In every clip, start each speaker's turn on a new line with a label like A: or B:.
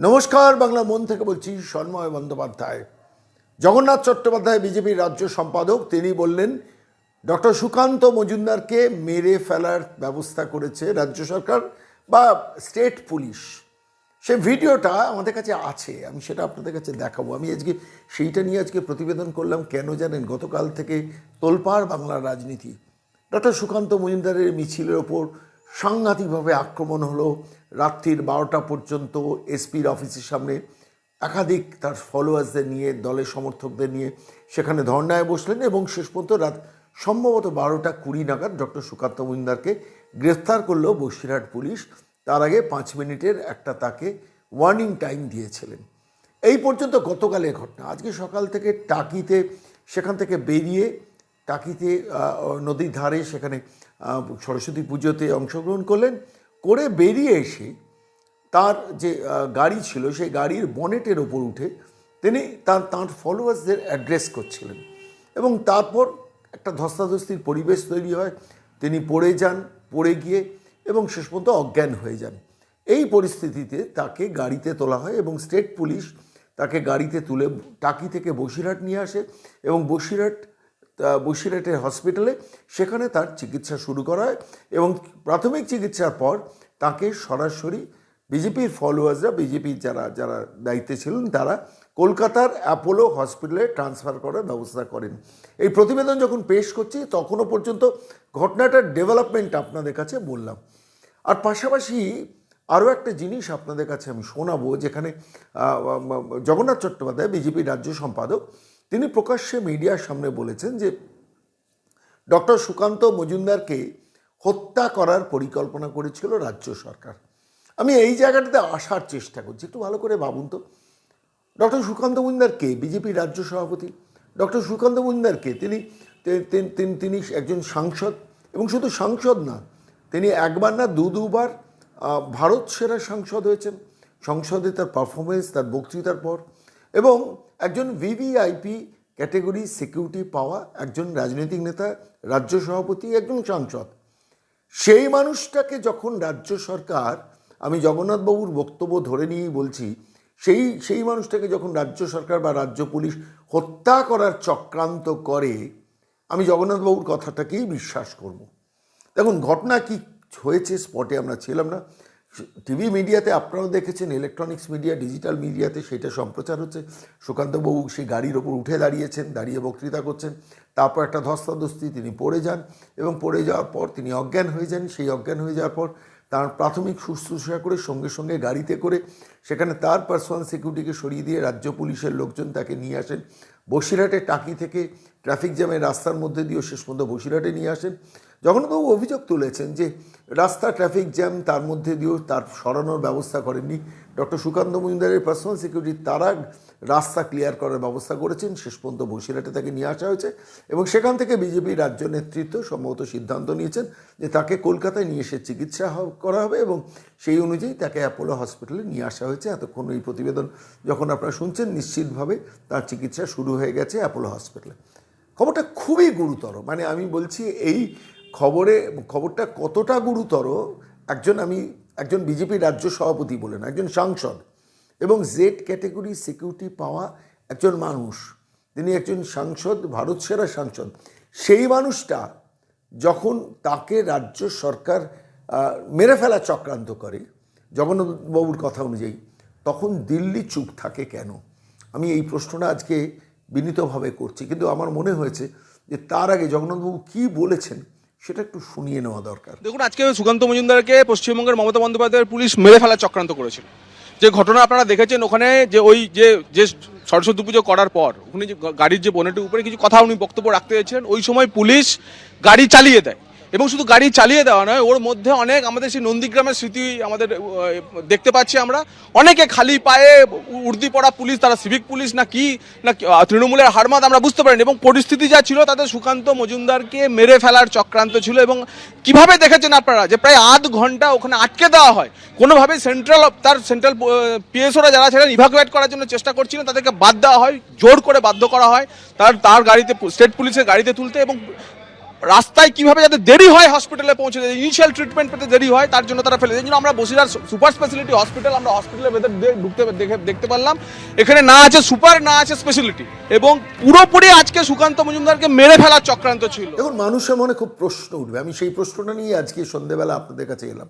A: নমস্কার, বাংলা মন থেকে বলছি সন্ময় বন্দ্যোপাধ্যায়। জগন্নাথ চট্টোপাধ্যায় বিজেপির রাজ্য সম্পাদক, তিনি বললেন, ডক্টর সুকান্ত মজুমদারকে মেরে ফেলার ব্যবস্থা করেছে রাজ্য সরকার বা স্টেট পুলিশ। সে ভিডিওটা আমাদের কাছে আছে, আমি সেটা আপনাদের কাছে দেখাবো। আমি আজকে সেইটা নিয়ে আজকে প্রতিবেদন করলাম, কেন জানেন? গতকাল থেকে তোলপাড় বাংলার রাজনীতি। ডক্টর সুকান্ত মজুমদারের মিছিলের ওপর সাংঘাতিকভাবে আক্রমণ হলো রাত্রির বারোটা পর্যন্ত এসপির অফিসের সামনে। একাধিক তার ফলোয়ার্সদের নিয়ে, দলের সমর্থকদের নিয়ে সেখানে ধর্নায় বসলেন এবং শেষ পর্যন্ত রাত সম্ভবত বারোটা কুড়ি নাগাদ ডক্টর সুকান্ত মজুমদারকে গ্রেফতার করল বসিরহাট পুলিশ। তার আগে পাঁচ মিনিটের একটা তাকে ওয়ার্নিং টাইম দিয়েছিলেন। এই পর্যন্ত গতকালের ঘটনা। আজকে সকাল থেকে টাকিতে সেখান থেকে বেরিয়ে টাকিতে নদীর ধারে সেখানে সরস্বতী পুজোতে অংশগ্রহণ করলেন। করে বেরিয়ে এসে তার যে গাড়ি ছিল, সেই গাড়ির বনেটের ওপর উঠে তিনি তার, তাঁর ফলোয়ার্সদের অ্যাড্রেস করছিলেন এবং তারপর একটা ধস্তাধস্তির পরিবেশ তৈরি হয়। তিনি পড়ে যান, পড়ে গিয়ে এবং শেষ পর্যন্ত অজ্ঞান হয়ে যান। এই পরিস্থিতিতে তাকে গাড়িতে তোলা হয় এবং স্টেট পুলিশ তাকে গাড়িতে তুলে, টাকি থেকে বসিরহাট নিয়ে আসে এবং বসিরহাট বসিরহাটের হসপিটালে সেখানে তার চিকিৎসা শুরু করা হয় এবং প্রাথমিক চিকিৎসার পর তাকে সরাসরি বিজেপির ফলোয়ার্সরা বিজেপির যারা যারা দায়িত্বে ছিলেন, তারা কলকাতার অ্যাপোলো হসপিটালে ট্রান্সফার করার ব্যবস্থা করেন। এই প্রতিবেদন যখন পেশ করছি, তখনও পর্যন্ত ঘটনাটার ডেভেলপমেন্ট আপনাদের কাছে বললাম। আর পাশাপাশি আরও একটা জিনিস আপনাদের কাছে আমি শোনাবো, যেখানে জগন্নাথ চট্টোপাধ্যায় বিজেপির রাজ্য সম্পাদক তিনি প্রকাশ্যে মিডিয়ার সামনে বলেছেন যে ডক্টর সুকান্ত মজুমদারকে হত্যা করার পরিকল্পনা করেছিল রাজ্য সরকার। আমি এই জায়গাটাতে আসার চেষ্টা করছি, একটু ভালো করে ভাবুন তো। ডক্টর সুকান্ত মজুমদার কে বিজেপির রাজ্য সভাপতি ডক্টর সুকান্ত মজুমদার কে তিনি তি- তি- তিনি তিনি একজন সাংসদ এবং শুধু সাংসদ না, তিনি একবার না দু, দুবার ভারত সেরা সাংসদ হয়েছেন। সংসদে তার পারফরমেন্স তার বক্তৃতার পর এবং একজন ভিভিআইপি ক্যাটেগরি সিকিউরিটি পাওয়া একজন রাজনৈতিক নেতা, রাজ্য সভাপতি, একজন সাংসদ। সেই মানুষটাকে যখন রাজ্য সরকার, আমি জগন্নাথবাবুর বক্তব্য ধরে নিয়েই বলছি, সেই সেই মানুষটাকে যখন রাজ্য সরকার বা রাজ্য পুলিশ হত্যা করার চক্রান্ত করে, আমি জগন্নাথবাবুর কথাটাকেই বিশ্বাস করব। দেখুন, ঘটনা কি হয়েছে স্পটে আমরা ছিলাম না। টিভি মিডিয়াতে আপনারাও দেখেছেন ইলেকট্রনিক্স মিডিয়া ডিজিটাল মিডিয়াতে সেটা সম্প্রচার হচ্ছে। সুকান্তবাবু সেই গাড়ির ওপর উঠে দাঁড়িয়েছেন, দাঁড়িয়ে বক্তৃতা করছেন। তারপর একটা ধস্তাধস্তি, তিনি পড়ে যান এবং পড়ে যাওয়ার পর তিনি অজ্ঞান হয়ে যান। সেই অজ্ঞান হয়ে যাওয়ার পর তার প্রাথমিক শুশ্রূষা করে সঙ্গে সঙ্গে গাড়িতে করে সেখানে তার পার্সোনাল সিকিউরিটিকে সরিয়ে দিয়ে রাজ্য পুলিশের লোকজন তাকে নিয়ে আসেন। বসিরহাটে টাকি থেকে ট্রাফিক জ্যামের রাস্তার মধ্যে দিয়েও শেষ পর্যন্ত বসিরহাটে নিয়ে আসেন। জগন্নাথবাবু অভিযোগ তুলেছেন যে, রাস্তা ট্রাফিক জ্যাম তার মধ্যে দিয়েও তার সরানোর ব্যবস্থা করেননি। ডক্টর সুকান্ত মজুমদারের পার্সোনাল সিকিউরিটি তারা রাস্তা ক্লিয়ার করার ব্যবস্থা করেছেন। শেষ পর্যন্ত বসিরহাটে তাকে নিয়ে আসা হয়েছে এবং সেখান থেকে বিজেপির রাজ্য নেতৃত্ব সম্ভবত সিদ্ধান্ত নিয়েছেন যে তাকে কলকাতায় নিয়ে এসে চিকিৎসা করা হবে এবং সেই অনুযায়ী তাকে অ্যাপোলো হসপিটালে নিয়ে আসা হয়েছে। এতক্ষণ এই প্রতিবেদন যখন আপনারা শুনছেন, নিশ্চিতভাবে তার চিকিৎসা শুরু হয়ে গেছে অ্যাপোলো হসপিটালে। খবরটা খুবই গুরুতর। মানে আমি বলছি, এই খবরে খবরটা কতটা গুরুতর, একজন আমি, একজন বিজেপি রাজ্য সভাপতি বলেন, একজন সাংসদ এবং জেড ক্যাটেগরি সিকিউরিটি পাওয়া একজন মানুষ। তিনি একজন সাংসদ, ভারত সেরা সাংসদ। সেই মানুষটা যখন তাকে রাজ্য সরকার মেরে ফেলা চক্রান্ত করে, জগন্নাথবাবুর কথা অনুযায়ী, তখন দিল্লি চুপ থাকে কেন? আমি এই প্রশ্নটা আজকে বিনীতভাবে করছি, কিন্তু আমার মনে হয়েছে যে তার আগে জগন্নাথবাবু কী বলেছেন সেটা একটু শুনিয়ে নেওয়া দরকার।
B: দেখুন, আজকে সুকান্ত মজুমদারকে পশ্চিমবঙ্গের মমতা বন্দ্যোপাধ্যায়ের পুলিশ মেরে ফেলা চক্রান্ত করেছিল। যে ঘটনা আপনারা দেখেছেন ওখানে যে ওই যে যে সরস্বতী পুজো করার পর, উনি যে গাড়ির যে বনেটের উপরে কিছু কথা উনি বক্তব্য রাখতে চেয়েছিলেন ওই সময় পুলিশ গাড়ি চালিয়ে দেয়। এবং শুধু গাড়ি চালিয়ে দেওয়া নয়, ওর মধ্যে অনেক আমাদের সেই নন্দীগ্রামের স্মৃতি আমাদের দেখতে পাচ্ছি আমরা। অনেকে খালি পায়ে উর্দি পড়া পুলিশ, তারা সিভিক পুলিশ না কি, না তৃণমূলের হারমাদ আমরা বুঝতে পারিনি। এবং পরিস্থিতি যা ছিল, তাতে সুকান্ত মজুমদারকে মেরে ফেলার চক্রান্ত ছিল এবং কীভাবে দেখেছেন আপনারা যে প্রায় আধ ঘণ্টা ওখানে আটকে দেওয়া হয়? কোনোভাবেই সেন্ট্রাল তার সেন্ট্রাল পিএসওরা যারা ছিলেন ইভাকুয়েট করার জন্য চেষ্টা করছিলেন, তাদেরকে বাদ দেওয়া হয়, জোর করে বাধ্য করা হয়, তার তার গাড়িতে স্টেট পুলিশের গাড়িতে তুলতে এবং রাস্তায় কীভাবে যাতে দেরি হয় হসপিটালে পৌঁছে যায় ইনিশিয়াল ট্রিটমেন্ট পেতে দেরি হয়, তার জন্য তারা ফেলে দেয়। জন্য আমরা বসিরহাট সুপার স্পেশালিটি হসপিটাল আমরা হসপিটালের ভেতর ঢুকতে দেখে দেখতে পারলাম। এখানে না আছে সুপার না আছে স্পেশালিটি এবং পুরোপুরি আজকে সুকান্ত মজুমদারকে মেরে ফেলার চক্রান্ত ছিল।
A: দেখুন, মানুষের মনে খুব প্রশ্ন উঠবে। আমি সেই প্রশ্নটা নিয়ে আজকে সন্ধেবেলা আপনাদের কাছে এলাম।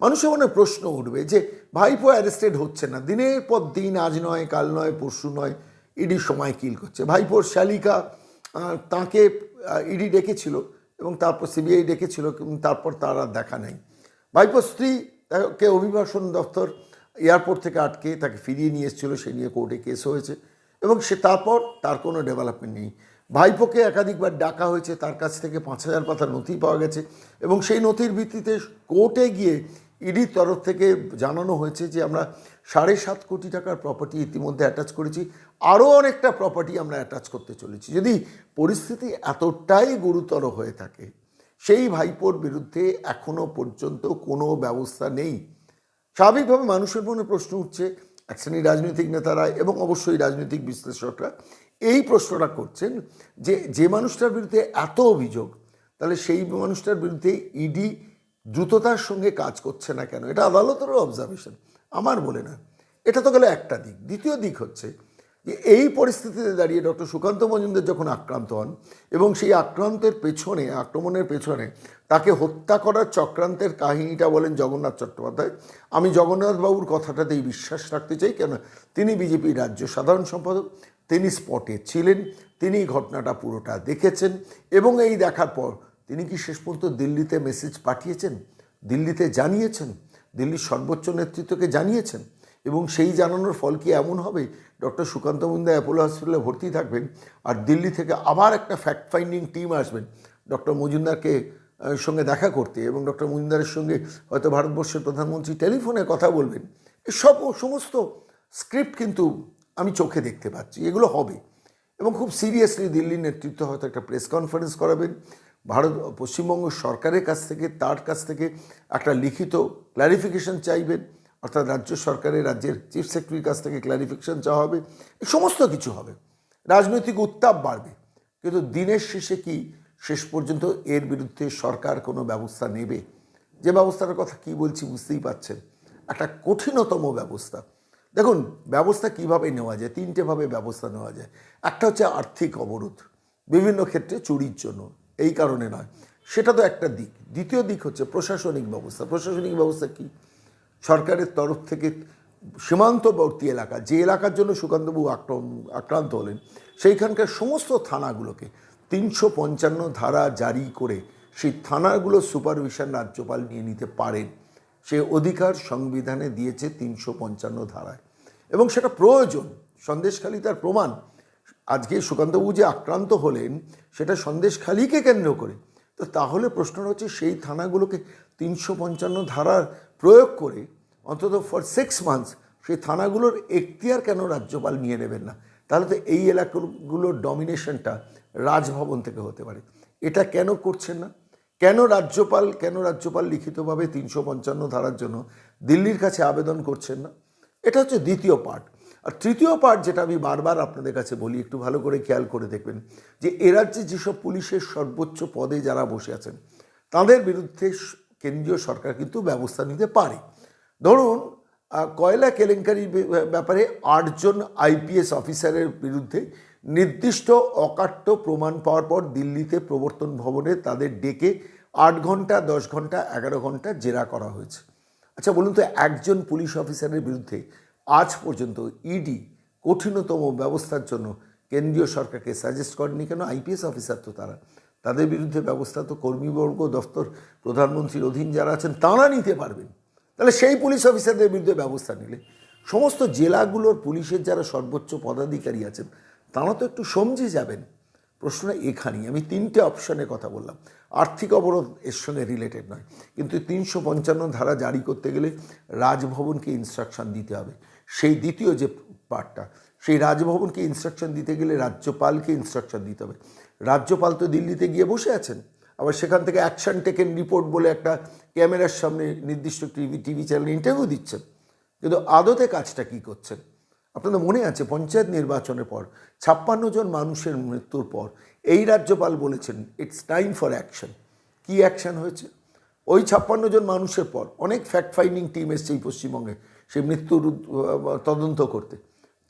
A: মানুষের মনে প্রশ্ন উঠবে যে, ভাইপো অ্যারেস্টেড হচ্ছে না। দিনের পর দিন, আজ নয়, কাল নয়, পরশু নয়, ইডি সময় কিল করছে। ভাইপোর শালিকা তাকে ইডি ডেকেছিল এবং তারপর সিবিআই ডেকেছিল তারপর তার আর দেখা নেই। ভাইপোর স্ত্রী তাকে অভিবাসন দপ্তর এয়ারপোর্ট থেকে আটকে তাকে ফিরিয়ে নিয়ে এসেছিল, সে নিয়ে কোর্টে কেস হয়েছে এবং সে তারপর তার কোনো ডেভেলপমেন্ট নেই। ভাইপোকে একাধিকবার ডাকা হয়েছে, তার কাছ থেকে পাঁচ হাজার পাতা নথি পাওয়া গেছে এবং সেই নথির ভিত্তিতে কোর্টে গিয়ে ইডির তরফ থেকে জানানো হয়েছে যে আমরা সাড়ে সাত কোটি টাকার প্রপার্টি ইতিমধ্যে অ্যাটাচ করেছি। আরও অনেকটা প্রপার্টি আমরা অ্যাটাচ করতে চলেছি। যদি পরিস্থিতি এতটাই গুরুতর হয়ে থাকে, সেই ভাইপোর বিরুদ্ধে এখনও পর্যন্ত কোনো ব্যবস্থা নেই। স্বাভাবিকভাবে মানুষের মনে প্রশ্ন উঠছে, এক শ্রেণির রাজনৈতিক নেতারা এবং অবশ্যই রাজনৈতিক বিশ্লেষকরা এই প্রশ্নটা করছেন যে যে মানুষটার বিরুদ্ধে এত অভিযোগ, তাহলে সেই মানুষটার বিরুদ্ধে ইডি দ্রুততার সঙ্গে কাজ করছে না কেন? এটা আদালতেরও অবজারভেশন আমার বলে না। এটা তো গেলে একটা দিক। দ্বিতীয় দিক হচ্ছে যে এই পরিস্থিতিতে দাঁড়িয়ে ডক্টর সুকান্ত মজুমদার যখন আক্রান্ত হন এবং সেই আক্রান্তের পেছনে, আক্রমণের পেছনে তাকে হত্যা করার চক্রান্তের কাহিনীটা বলেন জগন্নাথ চট্টোপাধ্যায়, আমি জগন্নাথবাবুর কথাটাতেই বিশ্বাস রাখতে চাই কেন তিনি বিজেপি রাজ্য সাধারণ সম্পাদক, তিনি স্পটে ছিলেন, তিনি ঘটনাটা পুরোটা দেখেছেন এবং এই দেখার পর তিনি কি শেষ পর্যন্ত দিল্লিতে মেসেজ পাঠিয়েছেন, দিল্লিতে জানিয়েছেন? দিল্লির সর্বোচ্চ নেতৃত্বকে জানিয়েছেন এবং সেই জানানোর ফল কি এমন হবে? ডক্টর সুকান্ত মুন্দা অ্যাপোলো হসপিটালে ভর্তি থাকবেন আর দিল্লি থেকে আবার একটা ফ্যাক্ট ফাইন্ডিং টিম আসবেন ডক্টর মজুমদারকে সঙ্গে দেখা করতে এবং ডক্টর মজুমদারের সঙ্গে হয়তো ভারতবর্ষের প্রধানমন্ত্রী টেলিফোনে কথা বলবেন। এসব সমস্ত স্ক্রিপ্ট কিন্তু আমি চোখে দেখতে পাচ্ছি। এগুলো হবে এবং খুব সিরিয়াসলি দিল্লির নেতৃত্ব হয়তো একটা প্রেস কনফারেন্স করাবেন। ভারত পশ্চিমবঙ্গ সরকারের কাছ থেকে, তার কাছ থেকে একটা লিখিত ক্ল্যারিফিকেশন চাইবেন। অর্থাৎ রাজ্য সরকারের, রাজ্যের চিফ সেক্রেটারির কাছ থেকে ক্ল্যারিফিকেশন চাওয়া হবে। সমস্ত কিছু হবে। রাজনৈতিক উত্তাপ বাড়বে। কিন্তু দিনের শেষে কি, শেষ পর্যন্ত এর বিরুদ্ধে সরকার কোনো ব্যবস্থা নেবে? যে ব্যবস্থাটার কথা কি বলছি বুঝতেই পাচ্ছেন একটা কঠিনতম ব্যবস্থা। দেখুন, ব্যবস্থা কীভাবে নেওয়া যায়? তিনটেভাবে ব্যবস্থা নেওয়া যায়। একটা হচ্ছে আর্থিক অবরোধ। বিভিন্ন ক্ষেত্রে চুরির জন্য। এই কারণে নয়। সেটা তো একটা দিক। দ্বিতীয় দিক হচ্ছে প্রশাসনিক ব্যবস্থা। প্রশাসনিক ব্যবস্থা কি? সরকারের তরফ থেকে সীমান্তবর্তী এলাকা, যে এলাকার জন্য সুকান্তবাবু আক্রান্ত হলেন, সেইখানকার সমস্ত থানাগুলোকে তিনশো পঞ্চান্ন ধারা জারি করে সেই থানাগুলো সুপারভিশন রাজ্যপাল নিয়ে নিতে পারেন। সে অধিকার সংবিধানে দিয়েছে তিনশো পঞ্চান্ন ধারায়। এবং সেটা প্রয়োজন, সন্দেশখালী তার প্রমাণ। আজকে সুকান্তবাবু যে আক্রান্ত হলেন, সেটা সন্দেশখালীকে কেন্দ্র করে। তো তাহলে প্রশ্নটা হচ্ছে সেই থানাগুলোকে তিনশো পঞ্চান্ন ধারার প্রয়োগ করে, অন্তত ফর সিক্স মান্থস সেই থানাগুলোর এখতিয়ার কেন রাজ্যপাল নিয়ে নেবেন না? তাহলে তো এই এলাকাগুলোর ডমিনেশনটা রাজভবন থেকে হতে পারে। এটা কেন করছেন না? কেন রাজ্যপাল কেন রাজ্যপাল লিখিতভাবে তিনশো পঞ্চান্ন ধারার জন্য দিল্লির কাছে আবেদন করছেন না? এটা হচ্ছে দ্বিতীয় পার্ট আর তৃতীয় পার্ট যেটা আমি বারবার আপনাদের কাছে বলি, একটু ভালো করে খেয়াল করে দেখবেন যে এ রাজ্যে যেসব পুলিশের সর্বোচ্চ পদে যারা বসে আছেন, তাদের বিরুদ্ধে কেন্দ্রীয় সরকার কিন্তু ব্যবস্থা নিতে পারে। ধরুন কয়লা কেলেঙ্কারির ব্যাপারে আটজন আইপিএস অফিসারের বিরুদ্ধে নির্দিষ্ট অকাট্য প্রমাণ পাওয়ার পর দিল্লিতে প্রবর্তন ভবনে তাদের ডেকে আট ঘণ্টা দশ ঘণ্টা এগারো ঘণ্টা জেরা করা হয়েছে। আচ্ছা বলুন তো, একজন পুলিশ অফিসারের বিরুদ্ধে আজ পর্যন্ত ইডি কঠিনতম ব্যবস্থার জন্য কেন্দ্রীয় সরকারকে সাজেস্ট করেনি কেন? আইপিএস অফিসার তো তারা। তাদের বিরুদ্ধে ব্যবস্থা তো কর্মীবর্গ দফতর, প্রধানমন্ত্রীর অধীন যারা আছেন, তাঁরা নিতে পারবেন। তাহলে সেই পুলিশ অফিসারদের বিরুদ্ধে ব্যবস্থা নিলে সমস্ত জেলাগুলোর পুলিশের যারা সর্বোচ্চ পদাধিকারী আছেন, তাঁরা তো একটু সমঝে যাবেন। প্রশ্ন এখানেই। আমি তিনটে অপশনের কথা বললাম। আর্থিক অবরোধ এর সঙ্গে রিলেটেড নয়। কিন্তু তিনশো পঞ্চান্ন ধারা জারি করতে গেলে রাজভবনকে ইনস্ট্রাকশন দিতে হবে। সেই দ্বিতীয় যে পার্টটা, সেই রাজভবনকে ইনস্ট্রাকশন দিতে গেলে রাজ্যপালকে ইনস্ট্রাকশন দিতে হবে। রাজ্যপাল তো দিল্লিতে গিয়ে বসে আছেন, আবার সেখান থেকে অ্যাকশন টেকেন রিপোর্ট বলে একটা ক্যামেরার সামনে নির্দিষ্ট টিভি টিভি চ্যানেলে ইন্টারভিউ দিচ্ছেন। কিন্তু আদতে কাজটা কি করছেন? আপনাদের মনে আছে পঞ্চায়েত নির্বাচনের পর, ছাপ্পান্ন জন মানুষের মৃত্যুর পর, এই রাজ্যপাল বলেছেন ইটস টাইম ফর অ্যাকশন কি অ্যাকশন হয়েছে? ওই ছাপ্পান্ন জন মানুষের পর, অনেক ফ্যাক্ট ফাইন্ডিং টিম এসছে এই পশ্চিমবঙ্গে। সেই মৃত্যুর তদন্ত করতে।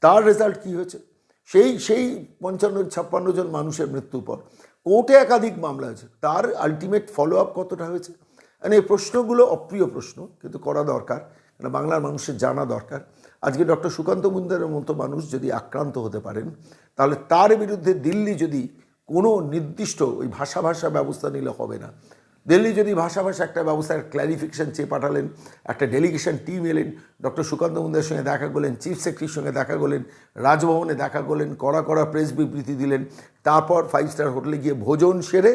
A: তার রেজাল্ট কি হয়েছে? সেই সেই পঞ্চান্ন, ছাপ্পান্ন জন মানুষের মৃত্যুর পর কোর্টে একাধিক মামলা হয়েছে তার আলটিমেট ফলো আপ কতটা হয়েছে? মানে এই প্রশ্নগুলো অপ্রিয় প্রশ্ন, কিন্তু করা দরকার। কারণ বাংলার মানুষের জানা দরকার। আজকে ডক্টর সুকান্ত মুন্দারের মতো মানুষ যদি আক্রান্ত হতে পারেন, তাহলে তার বিরুদ্ধে দিল্লি যদি কোনো নির্দিষ্ট ওই ভাষা ভাষা ব্যবস্থা নিলে হবে না। দিল্লি যদি ভাষা ভাষা একটা ব্যবস্থার ক্ল্যারিফিকেশন চেয়ে পাঠালেন, একটা ডেলিগেশন টিম এলেন ডক্টর সুকান্ত মুন্দার সঙ্গে দেখা করলেন চিফ সেক্রেটারির সঙ্গে দেখা করলেন, রাজভবনে দেখা করলেন, কড়া কড়া প্রেস বিবৃতি দিলেন, তারপর ফাইভ স্টার হোটেলে গিয়ে ভোজন সেরে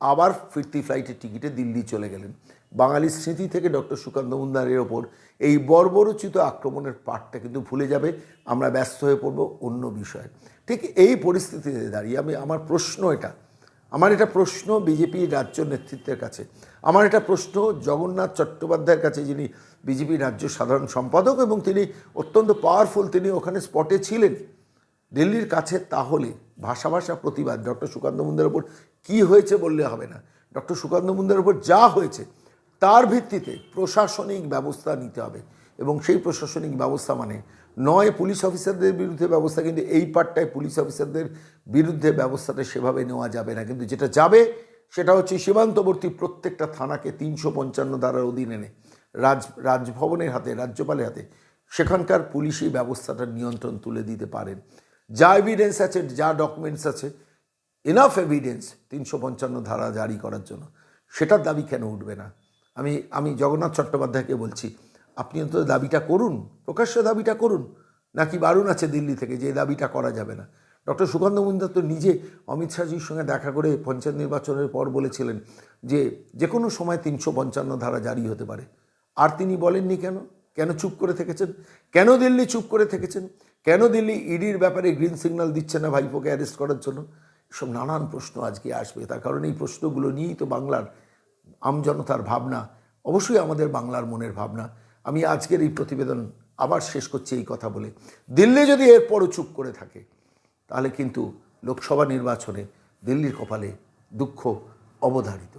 A: আবার ফিরতি ফ্লাইটের টিকিটে দিল্লি চলে গেলেন। বাঙালির স্মৃতি থেকে ডক্টর সুকান্ত মুন্দারের ওপর এই বর্বরচিত আক্রমণের পাঠটা কিন্তু ভুলে যাবে, আমরা ব্যস্ত হয়ে পড়ব অন্য বিষয়ে। ঠিক এই পরিস্থিতিতে দাঁড়িয়ে আমি, আমার প্রশ্ন এটা আমার এটা প্রশ্ন বিজেপি রাজ্য নেতৃত্বের কাছে। আমার এটা প্রশ্ন জগন্নাথ চট্টোপাধ্যায়ের কাছে, যিনি বিজেপি রাজ্য সাধারণ সম্পাদক এবং তিনি অত্যন্ত পাওয়ারফুল তিনি ওখানে স্পটে ছিলেন। দিল্লির কাছে তাহলে ভাষা ভাষা প্রতিবাদ, ডক্টর সুকান্ত মুন্দের ওপর কী হয়েছে বললে হবে না? ডক্টর সুকান্ত মুন্দের ওপর যা হয়েছে, তার ভিত্তিতে প্রশাসনিক ব্যবস্থা নিতে হবে। এবং সেই প্রশাসনিক ব্যবস্থা মানে নয় পুলিশ অফিসারদের বিরুদ্ধে ব্যবস্থা, কিন্তু এই পার্টটায় পুলিশ অফিসারদের বিরুদ্ধে ব্যবস্থাটা সেভাবে নেওয়া যাবে না। কিন্তু যেটা যাবে, সেটা হচ্ছে সীমান্তবর্তী প্রত্যেকটা থানাকে তিনশো পঞ্চান্ন ধারার অধীনে এনে রাজ, রাজভবনের হাতে, রাজ্যপালের হাতে, সেখানকার পুলিশি ব্যবস্থাটার নিয়ন্ত্রণ তুলে দিতে পারেন। যা এভিডেন্স আছে, যা ডকুমেন্টস আছে এনাফ এভিডেন্স তিনশো পঞ্চান্ন ধারা জারি করার জন্য। সেটার দাবি কেন উঠবে না? আমি আমি জগন্নাথ চট্টোপাধ্যায়কে বলছি আপনি অন্তত দাবিটা করুন, প্রকাশ্য দাবিটা করুন। নাকি বারণ আছে দিল্লি থেকে যে দাবিটা করা যাবে না। ডক্টর সুকান্ত মুন্দার তো নিজে অমিত শাহজির সঙ্গে দেখা করে পঞ্চায়েত নির্বাচনের পর বলেছিলেন যে যে কোনো সময় তিনশো পঞ্চান্ন ধারা জারি হতে পারে। আর তিনি বলেননি কেন? কেন চুপ করে থেকেছেন? কেন দিল্লি চুপ করে থেকেছেন? কেন দিল্লি ইডির ব্যাপারে গ্রিন সিগন্যাল দিচ্ছে না ভাইপোকে অ্যারেস্ট করার জন্য? এসব নানান প্রশ্ন আজকে আসবে। তার কারণ এই প্রশ্নগুলো নিয়েই তো বাংলার আমজনতার ভাবনা, অবশ্যই আমাদের বাংলার মনের ভাবনা। আমি আজকের এই প্রতিবেদন আবার শেষ করছি এই কথা বলে। দিল্লি যদি এরপরও চুপ করে থাকে, তাহলে কিন্তু লোকসভা নির্বাচনে দিল্লির কপালে দুঃখ অবধারিত।